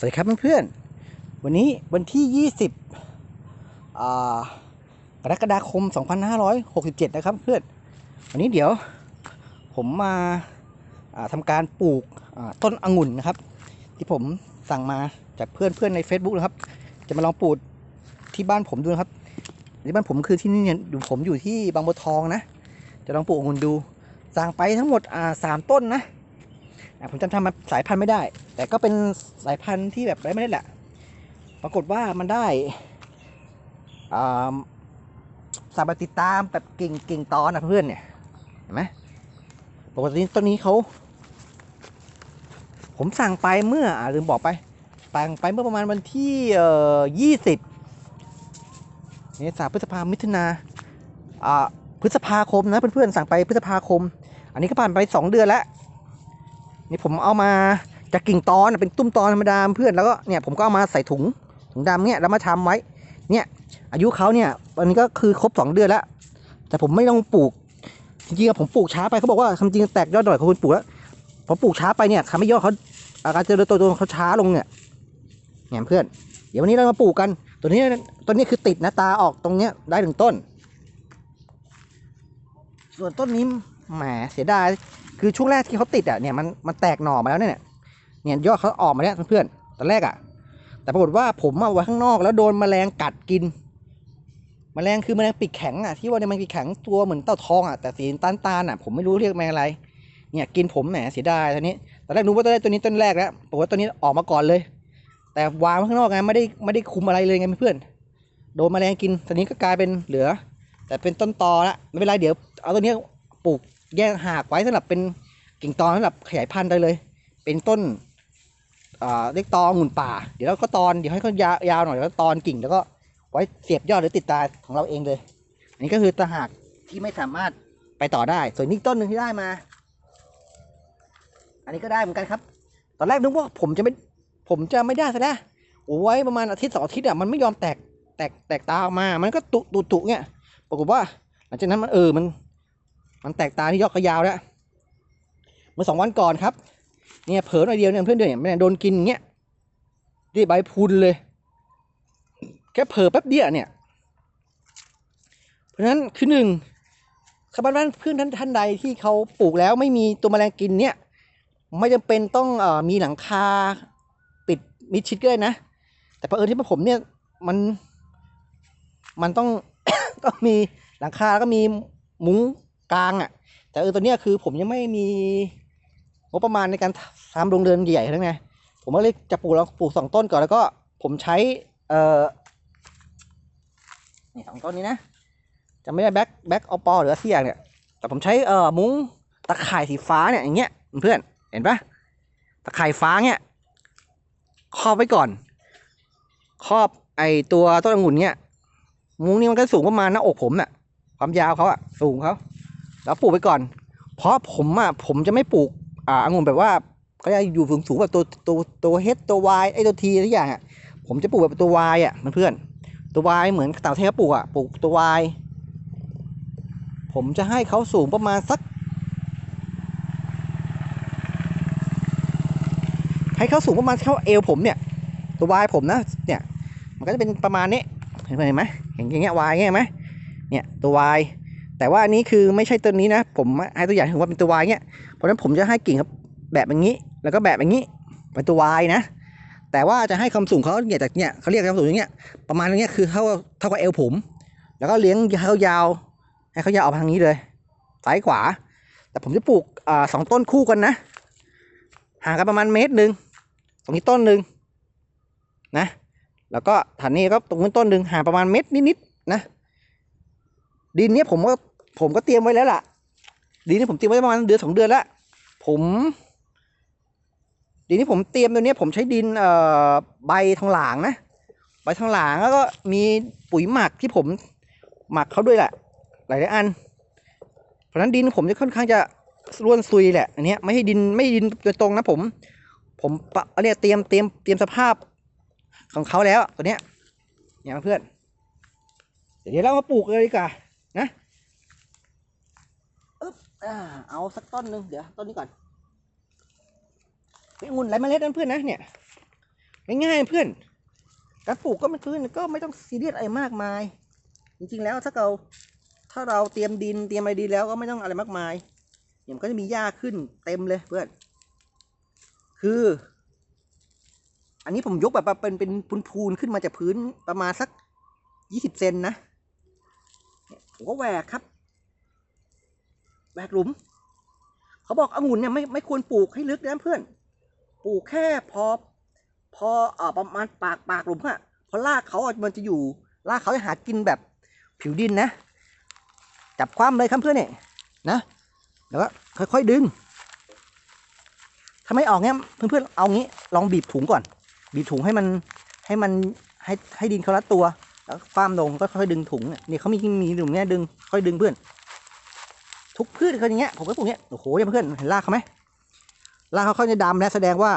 สวัสดีครับเพื่อนๆ วันนี้วันที่ 20กรกฎาคม 2567 นะครับเพื่อน วันนี้เดี๋ยวผมมาอ่าทำการปลูกต้นองุ่นนะครับ ที่ผมสั่งมาจากเพื่อนเพื่อนๆใน Facebook นะครับ จะมาลองปลูกที่บ้านผมดูนะครับที่บ้านผมคือที่นี่เนี่ยผมอยู่ที่บางบัวทองนะ จะลองปลูกองุ่นดูสั่งไปทั้งหมดสามต้นนะ อ่าผมจำทำมาสายพันธุ์ไม่ได้ แต่ก็เป็นสายพันธุ์ที่แบบไร้ไม่ได้แหละ ปรากฏว่ามันได้อ่าสามารถติดตามแบบกิ่งกิ่งตอนนะเพื่อนเนี่ยเห็นไหมปกติต้นนี้เขาผมสั่งไปเมื่ออลืมบอกไปสั่งไปเมื่อประมาณวันที่เอ่อยี่สิบเมษาพฤษภามิถุนาอ่าพฤษภาคมนะเพื่อนๆสั่งไปพฤษภาคม อันนี้ก็ผ่านไปสองเดือนแล้ว นี่ผมเอามาจากกิ่งตอนเป็นตุ้มตอนธรรมดาเพื่อนแล้วก็เนี่ยผมก็เอามาใส่ถุงถุงดำเนี่ยแล้วมาทำไว้ เนี่ย อายุเขาเนี่ยตอนนี้ก็คือครบสองเดือนแล้ว แต่ผมไม่ต้องปลูกจริงๆผมปลูกช้าไปเขาบอกว่าคำจริงแตกยอดดอยเขาควรปลูกแล้วผมปลูกช้าไปเนี่ยทำให้ยอดเขาอาการเจริญเตัวเขาช้าลงเนี่ยเนี่ยเพื่อน เดี๋ยววันนี้เรามาปลูกกัน ตัวนี้ตัวนี้คือติดนะตาออกตรงเนี้ยได้ถึงต้น ส่วนต้นนี้แหมเสียดาย คือช่วงแรกที่เขาติดอะเนี่ยมันมันแตกหน่อมาแล้วเนี่ยเนี่ยยอดเขาออกมาแล้วเพื่อนๆตอนแรกอะ แต่ปรากฏว่าผมเอาไว้ข้างนอกแล้วโดนแมลงกัดกินแมลงคือแมลงปีกแข็งอะที่ว่าเนี่ยมันปีกแข็งตัวเหมือนเต่าทองอะแต่สีตาลตาลอะผมไม่รู้เรียกแมลงอะไร เนี่ยกินผมแหมเสียดายตอนนี้ตอนแรกนึกว่าตัวนี้ตัวนี้ต้นแรกแล้วปรากฏว่าตัวนี้ออกมาก่อนเลย แต่วางไว้ข้างนอกไงไม่ได้ไม่ได้คุมอะไรเลยไงเพื่อนโดนแมลงกินตอนนี้ก็กลายเป็นเหลือ แต่เป็นต้นตอละไม่เป็นไรเดี๋ยวเอาตัวนี้ปลูก แยกหากไว้สำหรับเป็นกิ่งตอนสำหรับขยายพันธุ์ได้เลย เป็นต้นอ่าเรียกตอองุ่นป่า เดี๋ยวเราก็ตอนเดี๋ยวให้เขายาวยาวหน่อยแล้วตอนกิ่งแล้วก็ไว้เสียบยอดหรือติดตาของเราเองเลย อันนี้ก็คือตะหากที่ไม่สามารถไปต่อได้ ส่วนนี้ต้นหนึ่งที่ได้มา อันนี้ก็ได้เหมือนกันครับ ตอนแรกนึกว่าผมจะไม่ผมจะไม่ได้ซะนะโอ้ยประมาณอาทิตย์สองอาทิตย์อะมันไม่ยอมแตกแตกแตกตาออกมา มันก็ตุตุตุเนี่ยปรากฏว่า หลังจากนั้นมันเออมัน มันแตกตาที่ยอดเขายาวแล้วเมื่อสองวันก่อนครับ เนี่ยเผลอหน่อยเดียวเนี่ยเพื่อนเดือนเนี่ยโดนกินอย่างเงี้ยที่ใบพุนเลย แค่เผลอแป๊บเดียวเนี่ย เพราะฉะนั้นคือหนึ่งข้าบ้านเพื่อนท่านท่านใดที่เขาปลูกแล้วไม่มีตัวแมลงกินเนี่ย ไม่จำเป็นต้องเอ่อมีหลังคาปิดมิดชิดก็ได้นะ แต่เผอิญที่ผมเนี่ยมันมันต้องต้องมีหลังคาแล้วก็มีมุ้ง กลางอะ แต่เออตัวเนี้ยคือผมยังไม่มีงบประมาณในการทำโรงเรือนใหญ่ๆทั้งไงผมก็เลยจะปลูกแล้วปลูกสองต้นก่อนแล้วก็ผมใช้เอ่อนี่สองต้นนี้นะจะไม่ได้แบ็คแบ็คอปอหรืออะไรสักอย่างเนี่ยแต่ผมใช้เอ่อมุ้งตะข่ายสีฟ้าเนี่ยอย่างเงี้ยเพื่อนเห็นปะตะข่ายฟ้าเนี่ยครอบไว้ก่อน ครอบไอตัวต้นองุ่นเนี่ยมุ้งนี่มันก็สูงประมาณหน้าอกผมน่ะความยาวเขาอะสูงเขา แล้วปลูกไปก่อน เพราะผมอะผมจะไม่ปลูกอ่าองุ่นแบบว่าเขาจะอยู่สูงสูงแบบตัวตัวตัวเฮดตัววายไอตัวทีทุกอย่างอะผมจะปลูกแบบตัววายอะมันเพื่อน ตัววายเหมือนเต่างประเทศเขาปลูกอะปลูกตัววายผมจะให้เขาสูงประมาณสัก ให้เขาสูงประมาณเท่าเอวผมเนี่ย ตัววายผมนะเนี่ยมันก็จะเป็นประมาณนี้เห็นไหมเห็นอย่างเงี้ยวายเงี้ยไหมเนี่ยตัววาย แต่ว่าอันนี้คือไม่ใช่ตัวนี้นะ ผมให้ตัวอย่างถึงว่าเป็นตัววายเนี่ยเพราะฉะนั้นผมจะให้กิ่งครับแบบอย่างนี้ แล้วก็แบบอย่างนี้เป็นตัววายนะ แต่ว่าจะให้ความสูงเขาเนี่ยจากเนี่ยเขาเรียกความสูงอย่างเงี้ยประมาณอย่างเงี้ยคือเท่าเท่ากับเอวผม แล้วก็เลี้ยงเขายาว ให้เขายาวออกทางนี้เลยซ้ายขวา แต่ผมจะปลูกอสองต้นคู่กันนะห่างกันประมาณเมตรหนึ่งตรงนี้ต้นหนึ่งนะ แล้วก็ฐานนี้ก็ตรงนี้ต้นหนึ่งห่างประมาณเมตรนิดๆนะดินเนี้ยผมก็ ผมก็เตรียมไว้แล้วล่ะดินนี้ผมเตรียมไว้ประมาณเดือนสองเดือนแล้วผมดินที่ผมเตรียมตัวนี้ผมใช้ดินเอ่อใบทองหลางนะใบทองหลางแล้วก็มีปุ๋ยหมักที่ผมหมักเขาด้วยแหละ หลายๆอัน เพราะฉะนั้นดินผมจะค่อนข้างจะร่วนซุยแหละอันนี้ไม่ให้ดินไม่ให้ดินโดยตรงนะผม ผมปะเนี่ยเตรียมเตรียมเตรียมสภาพของเขาแล้วตัวเนี้ยเนี่ยเพื่อน เดี๋ยวเรามาปลูกเลยดีกว่านะ อ่าเอาสักต้นหนึ่งเดี๋ยวต้นนี้ก่อนเป็นองุ่นไรเมล็ดนั่นเพื่อนนะเนี่ยง่ายๆเพื่อน การปลูกก็ไม่พื้นก็ไม่ต้องซีเรียสอะไรมากมาย จริงๆแล้วถ้าเราถ้าเราเตรียมดินเตรียมอะไรดีแล้วก็ไม่ต้องอะไรมากมายเนี่ยมันก็จะมีหญ้าขึ้นเต็มเลยเพื่อน คือ อันนี้ผมยกแบบเป็นเป็นพูนๆขึ้นมาจากพื้นประมาณสักยี่สิบเซนนะผมก็แหวกครับ แหวกหลุม เขาบอกองุ่นเนี่ยไม่ไม่ควรปลูกให้ลึกนะเพื่อน ปลูกแค่พอ พอเอ่อประมาณปากปากหลุมอะเพราะรากเขาอมันจะอยู่รากเขาจะหากินแบบผิวดินนะ จับคว่ำเลยครับเพื่อนเนี่ยนะแล้วก็ค่อยๆดึงถ้าไม่ออกเนี้ยเพื่อนๆเอางี้ลองบีบถุงก่อน บีบถุงให้มันให้มันให้ให้ดินเขารัดตัว แล้วคว่ำลงก็ค่อยดึงถุงเนี่ยเขามีมีถุงเนี้ยดึงค่อยดึงเพื่อน ทุกพืชเขาอย่างเงี้ยผมก็ปลูกเนี้ยโอ้โหเนี่ยเพื่อนเห็นรากเขาไหมรากเขาเขาจะดำแล้วแสดงว่า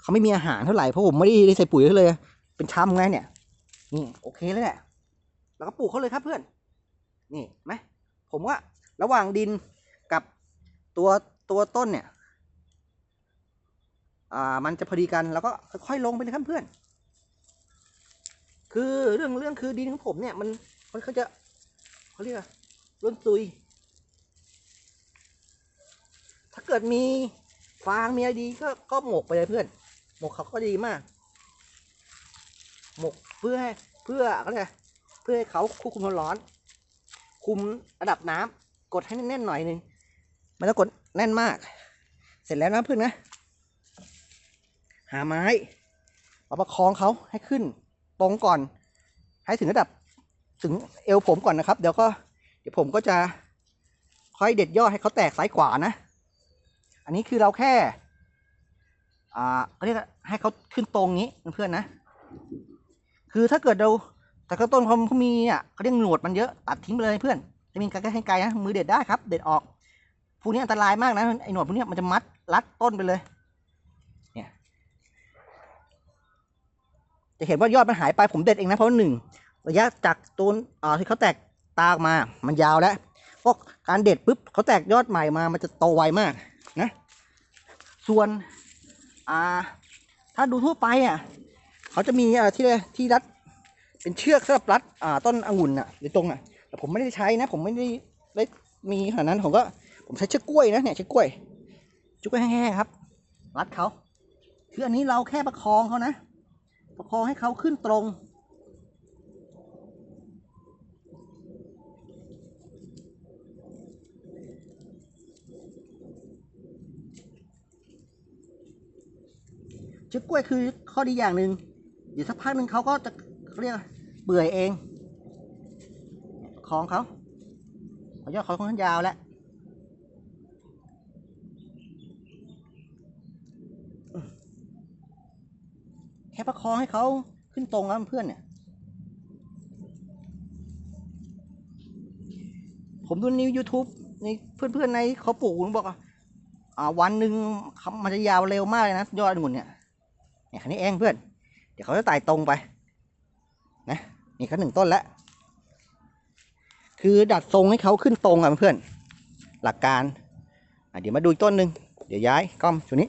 เขาไม่มีอาหารเท่าไหร่เพราะผมไม่ได้ใส่ปุ๋ยเขาเลย เป็นช้ำไงเนี่ย นี่โอเคเลยแหละแล้วก็ปลูกเขาเลยครับเพื่อน นี่ไหมผมว่าระหว่างดินกับตัวตัวต้นเนี่ย อ่า มันจะพอดีกันแล้วก็ค่อยๆลงไปเลยครับเพื่อน คือเรื่องเรื่องคือดินของผมเนี่ย มันมันเขาจะเขาเรียกร่นซุย ถ้าเกิดมีฟางมีอะไรดีก็ก็หมกไปเลยเพื่อน หมกเขาก็ดีมาก หมกเพื่อให้เพื่ออะไรเพื่อให้เขาควบคุมความร้อน คุมระดับน้ำกดให้แน่นๆหน่อยหนึ่งไม่ต้องกดแน่นมาก เสร็จแล้วนะเพื่อนนะ หาไม้มาประคองเขาให้ขึ้น ตรงก่อน ให้ถึงระดับถึงเอวผมก่อนนะครับ เดี๋ยวก็ เดี๋ยวผมก็จะค่อยเด็ดยอดให้เขาแตกซ้ายขวานะ อันนี้คือเราแค่ อ่าเขาเรียกให้เขาขึ้นตรงนี้เพื่อนๆนะ คือถ้าเกิดเราแต่ก็ต้นเขาเขามีอะเขาเรียกหนวดมันเยอะตัดทิ้งไปเลยเพื่อนจะมีการให้ไกลนะมือเด็ดได้ครับ เด็ดออกพวกนี้อันตรายมากนะไอ้หนวดพวกนี้มันจะมัดรัดต้นไปเลย เนี่ย จะเห็นว่ายอดมันหายไปผมเด็ดเองนะเพราะหนึ่งระยะจากต้นอ่าที่เขาแตกตาออกมา มันยาวแล้วก็การเด็ดปุ๊บเขาแตกยอดใหม่มามันจะโตไวมาก นะ ส่วนอ่าถ้าดูทั่วไปอะเขาจะมีอ่าที่ที่รัดเป็นเชือกสำหรับรัดอ่าต้นองุ่นอะหรือตรงอะแต่ผมไม่ได้ใช้นะ ผมไม่ได้ได้มีขนาดนั้นผมก็ผมใช้เชือกกล้วยนะเนี่ยเชือกกล้วยชือกแห้งๆครับ รัดเขาคืออันนี้เราแค่ประคองเขานะ ประคองให้เขาขึ้นตรง เชือกล้วยคือข้อดีอย่างหนึ่งเดี๋ยวสักพักหนึ่งเขาก็จะเขาเรียกเปื่อยเองคลองเขาเอยอดเขาค่อนข้างยาวแล้วแค่ประคองให้เขาขึ้นตรงแล้วเพื่อนเนี่ย ผมดูใน YouTube ในเพื่อนๆในเขาปลูกผมบอกว่าอ่าวันหนึ่งมันจะยาวเร็วมากเลยนะ ยอดองุ่นเนี่ย เนี่ยคันนี้เองเพื่อน เดี๋ยวเขาจะไต่ตรงไปนะนี่เขาหนึ่งต้นแล้ว คือดัดทรงให้เขาขึ้นตรงอะเพื่อน หลักการอะเดี๋ยวมาดูอีกต้นหนึ่งเดี๋ยวย้ายกล้องชุดนี้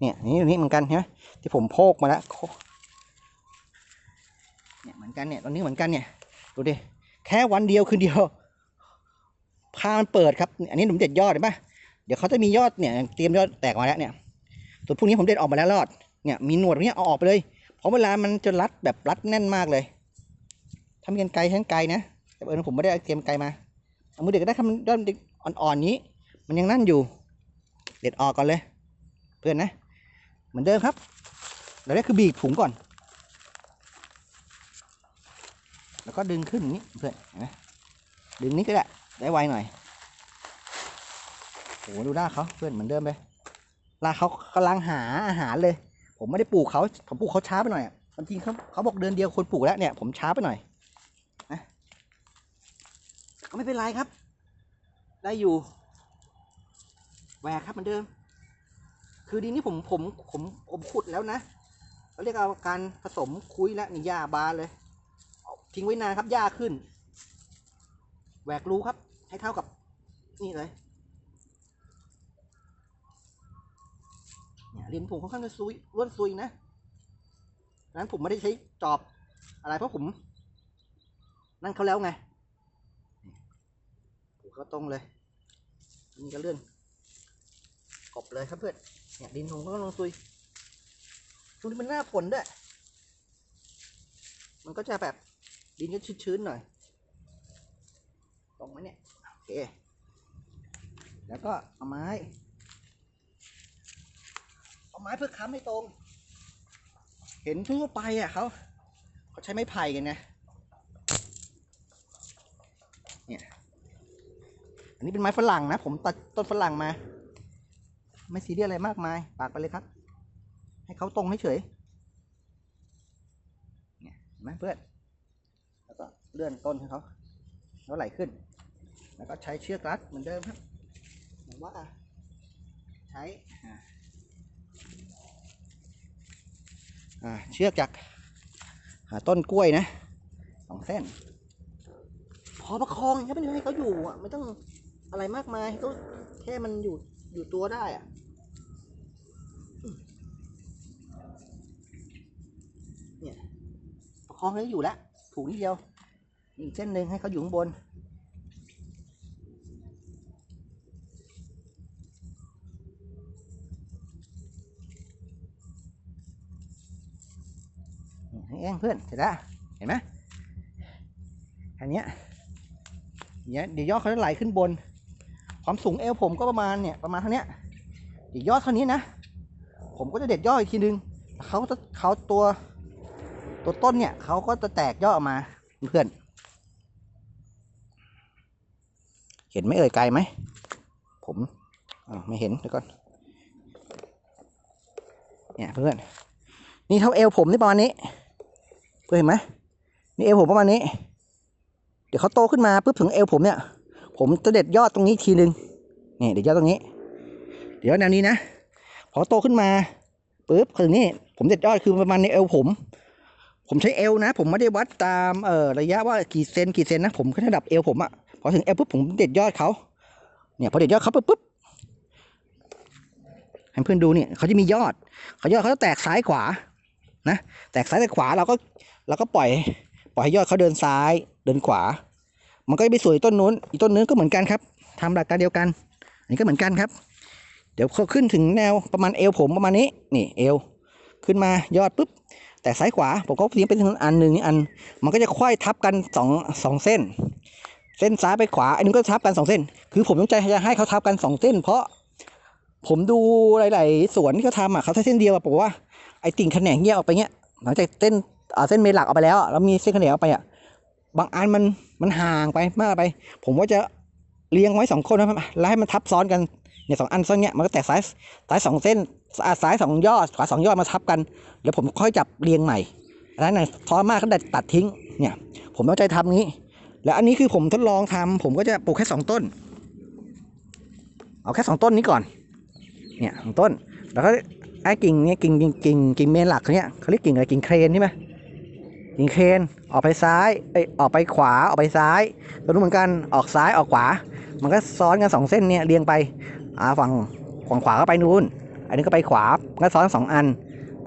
เนี่ยนี่นี่เหมือนกันใช่ไหมที่ผมโพกมาแล้วเนี่ยเหมือนกันเนี่ยตอนนี้เหมือนกันเนี่ยดูดิ แค่วันเดียวคืนเดียว พามันเปิดครับ อันนี้ผมเด็ดยอดเห็นปะเดี๋ยวเขาจะมียอดเนี่ยเตรียมยอดแตกมาแล้วเนี่ยส่วนพวกนี้ผมเด็ดออกมาแล้วรอดเนี่ยมีหนวดพวกนี้เอาออกไปเลย เพราะเวลามันจะรัดแบบรัดแน่นมากเลยทำกันไกลทั้งไกลนะแต่เออผมไม่ได้เตรียมไกลมาเอามือเด็ดก็ได้ทำยอดเด็กอ่อนๆนี้ มันยังนั่นอยู่ เด็ดออกก่อนเลย เพื่อนนะ เหมือนเดิมครับเราได้คือบีบถุงก่อน แล้วก็ดึงขึ้นนี้เพื่อนเห็นไหมดึงนี้ก็ได้ได้ไวหน่อยโอ้โหดูหน้าเขาเพื่อนเหมือนเดิมเลยลากเขากำลังหาอาหารเลย ผมไม่ได้ปลูกเขาผมปลูกเขาช้าไปหน่อยความจริงเขาเขาบอกเดือนเดียวคนปลูกแล้วเนี่ยผมช้าไปหน่อยนะก็ไม่เป็นไรครับ ได้อยู่แหวกครับเหมือนเดิม คือดินนี่ผมผมผมผมขุดแล้วนะเขาเรียกเอาการผสมคุยแล้วนี่หญ้าบานเลย ทิ้งไว้นานครับหญ้าขึ้น แหวกรูครับ ให้เท่ากับนี่เลยเนี่ยลิ้นผมค่อนข้างจะซุยร่วนซุยนะดังนั้นผมไม่ได้ใช้จอบอะไรเพราะผม นั่นเขาแล้วไงผูกเขาตรงเลยนนี่ก็เลื่อนกบเลยครับเพื่อนเนี่ยดินผมก็ลงซุยช่วงนี้มันหน้าฝนด้วยมันก็จะแบบ ดินก็ชื้นๆหน่อย ตรงไหมเนี่ย โอเค แล้วก็เอาไม้ เอาไม้เพื่อค้ำให้ตรง เห็นทั่วไปอะเขาเขาใช้ไม้ไผ่กันนะ เนี่ย อันนี้เป็นไม้ฝรั่งนะ ผมตัดต้นฝรั่งมา ไม่ซีเรียสอะไรมากมาย ปากไปเลยครับ ให้เขาตรงให้เฉย เนี่ยเห็นไหมเพื่อน ก็เลื่อนต้นให้เขาแล้วไหลขึ้น แล้วก็ใช้เชือกรัดเหมือนเดิมครับผมว่าใช้เชือกจากอ่าต้นกล้วยนะสองเส้น พอประคองครับไม่ให้เขาอยู่อะไม่ต้องอะไรมากมายให้เขาแค่มันอยู่อยู่ตัวได้อะเนี่ยประคองให้เขาอยู่แล้วถูกนิดเดียว อีกเส้นหนึ่งให้เขาอยู่ข้างบนให้เองเพื่อนเสร็จแล้วเห็นไหมอันเนี้ยเนี้ยเดี๋ยวยอดเขาจะไหลขึ้นบน ความสูงเอวผมก็ประมาณเนี่ยประมาณเท่านี้เดี๋ยวยอดเท่านี้นะ ผมก็จะเด็ดยอดอีกทีนึงเขาจะเขาตัวตัวต้นเนี่ยเขาก็จะแตกยอดออกมาเพื่อน เห็นไหมเอ่ยไกลไหม ผมอไม่เห็นเดี๋ยวก่อน เนี่ยเพื่อน นี่เท่าเอวผมนี่ประมาณนี้ เพื่อนเห็นไหมนี่เอวผมประมาณนี้ เดี๋ยวเขาโตขึ้นมาปุ๊บถึงเอวผมเนี่ย ผมจะเด็ดยอดตรงนี้อีกทีนึงนี่เด็ดยอดตรงนี้ เดี๋ยวแนวนี้นะ พอโตขึ้นมาปุ๊บถึงนี่ ผมเด็ดยอดคือประมาณในเอวผม ผมใช้เอวนะ ผมไม่ได้วัดตามเอ่อระยะว่ากี่เซนกี่เซนนะ ผมแค่ระดับเอวผมอะ พอถึงเอวปุ๊บผมเด็ดยอดเขาเนี่ยพอเด็ดยอดเขาปุ๊บปุ๊บให้เพื่อนดูเนี่ยเขาจะมียอดเขายอดเขาจะแตกซ้ายขวานะแตกซ้ายแตกขวาเราก็เราก็ปล่อยปล่อยให้ยอดเขาเดินซ้ายเดินขวา มันก็จะไปสวยต้นนู้นอีกต้นนู้นก็เหมือนกันครับทำหลักการเดียวกัน อันนี้ก็เหมือนกันครับ เดี๋ยวเขาขึ้นถึงแนวประมาณเอวผมประมาณนี้นี่เอวขึ้นมายอดปุ๊บแต่ซ้ายขวาผมก็เลี้ยงเป็นอันหนึ่งอัน มันก็จะค่อยทับกันสองสองเส้น เส้นซ้ายไปขวา อันนึงก็ทับกันสองเส้น คือผมต้องใจจะให้เขาทับกันสองเส้น เพราะผมดูหลาย ๆ สวนที่เขาทำอะเขาใช้เส้นเดียวอะบอกว่าไอ้ติ่งแขนงเนี่ยออกไปเนี้ยหลังจากเส้นอ่าเส้นเมนหลักออกไปแล้วแล้วมีเส้นแขนงออกไปอะบางอันมันมันห่างไปมากไป ผมว่าจะเรียงไว้สองคนนะครับแล้วให้มันทับซ้อนกันเนี่ยสองอันซ้อนเนี้ยมันก็แตกซ้ายซ้ายสองเส้นอ่าซ้ายสองยอดขวาสองยอดมาทับกันแล้วผมค่อยจับเรียงใหม่อันนั้นน่ะท้อมากก็ได้ตัดทิ้งเนี่ย ผมต้องใจทำงี้ แล้วอันนี้คือผมทดลองทำผมก็จะปลูกแค่สองต้น เอาแค่สองต้นนี้ก่อน เนี่ยสองต้น แล้วก็ไอ้กิ่งเนี่ยกิ่งกิ่งกิ่งกิ่งเมนหลักเขาเนี่ยเขาเรียกกิ่งอะไรกิ่งเครนใช่ไหมกิ่งเครนออกไปซ้ายเอ้ยออกไปขวาออกไปซ้ายตัวนู้นเหมือนกันออกซ้ายออกขวา มันก็ซ้อนกันสองเส้นเนี่ยเรียงไปอ่าฝั่งฝั่งขวาก็ไปนู้นอันนี้ก็ไปขวาก็ซ้อนสองอัน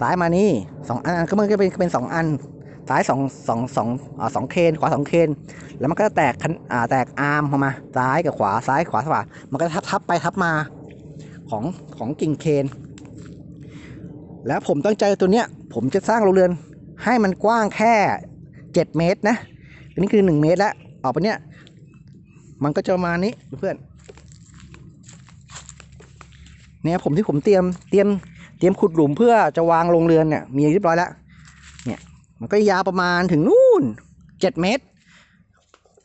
ซ้ายมานี่สองอันก็มันก็เป็นเป็นสองอัน ซ้ายสองสองสองอ่าสองเคนขวาสองเคนแล้วมันก็จะแตกคันอ่าแตกอาร์มออกมาซ้ายกับขวาซ้ายขวาขวามันก็ทับทับไปทับมาของของกิ่งเคน แล้วผมตั้งใจตัวเนี้ย ผมจะสร้างโรงเรือนให้มันกว้างแค่เจ็ดเมตรนะอันนี้คือหนึ่งเมตรแล้วออกไปเนี้ยมันก็จะมานี้เพื่อนเนี่ยผมที่ผมเตรียมเตรียมเตรียมขุดหลุมเพื่อจะวางโรงเรือนเนี่ยมีเรียบร้อยแล้ว มันก็ยาวประมาณถึงนู่นเจ็ดเมตร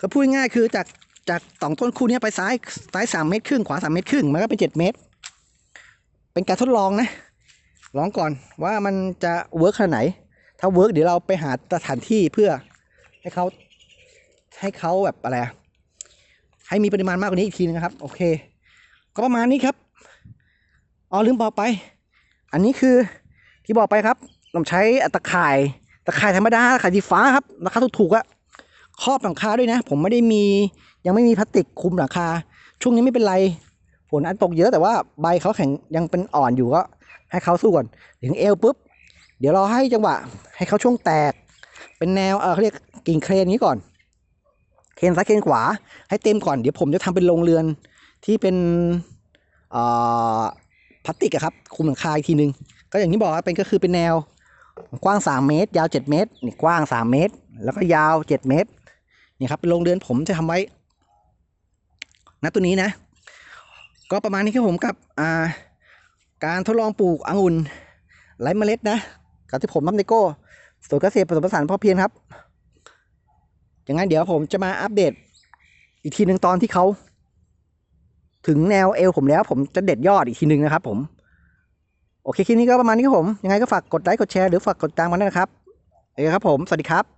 ก็พูดง่ายคือจากจากสองต้นคู่นี้ไปซ้ายซ้ายสามเมตรครึ่งขวาสามเมตรครึ่งมันก็เป็นเจ็ดเมตร เป็นการทดลองนะลองก่อนว่ามันจะเวิร์กขนาดไหน ถ้าเวิร์กเดี๋ยวเราไปหาสถานที่เพื่อให้เขาให้เขาแบบอะไรให้มีปริมาณมากกว่านี้อีกทีนึงนะครับ โอเค ก็ประมาณนี้ครับอ๋อลืมบอกไป อันนี้คือที่บอกไปครับผมใช้อตะข่าย ตะข่ายธรรมดาตะข่ายสีฟ้าครับราคาถูกๆอะครอบหลังคาด้วยนะ ผมไม่ได้มียังไม่มีพลาสติกคุมหลังคา ช่วงนี้ไม่เป็นไรฝนอันตกเยอะแต่ว่าใบเขาแข็งยังเป็นอ่อนอยู่ก็ ให้เขาสู้ก่อนถึงเอวปุ๊บ เดี๋ยวเราให้จังหวะ ให้เขาช่วงแตก เป็นแนวเออเขาเรียกกิ่งเครนนี้ก่อน เครนซ้ายเครนขวา ให้เต็มก่อนเดี๋ยวผมจะทำเป็นโรงเรือนที่เป็นอ่อพลาสติกครับคุมหลังคาอีกทีนึง ก็อย่างที่บอกครับเป็นก็คือเป็นแนว กว้าง 3 เมตร ยาว 7 เมตร นี่กว้าง 3 เมตร แล้วก็ยาว 7 เมตร นี่ครับเป็นโรงเรือนผมจะทำไว้ณตัวนี้นะ ก็ประมาณนี้ครับผมกับอ่าการทดลองปลูกองุ่นไร้เมล็ดนะกับที่ผมทำในโก้สวนเกษตรผสมผสานพ่อเพียงครับอย่างนั้นเดี๋ยวผมจะมาอัปเดต อีกทีหนึ่งตอนที่เขา ถึงแนวเอวผมแล้ว ผมจะเด็ดยอดอีกทีหนึ่งนะครับผม โอเคคลิปนี้ก็ประมาณนี้ครับผม ยังไงก็ฝากกดไลค์กดแชร์หรือฝากกดติดตามกันด้วยนะครับ เอเคครับผม สวัสดีครับ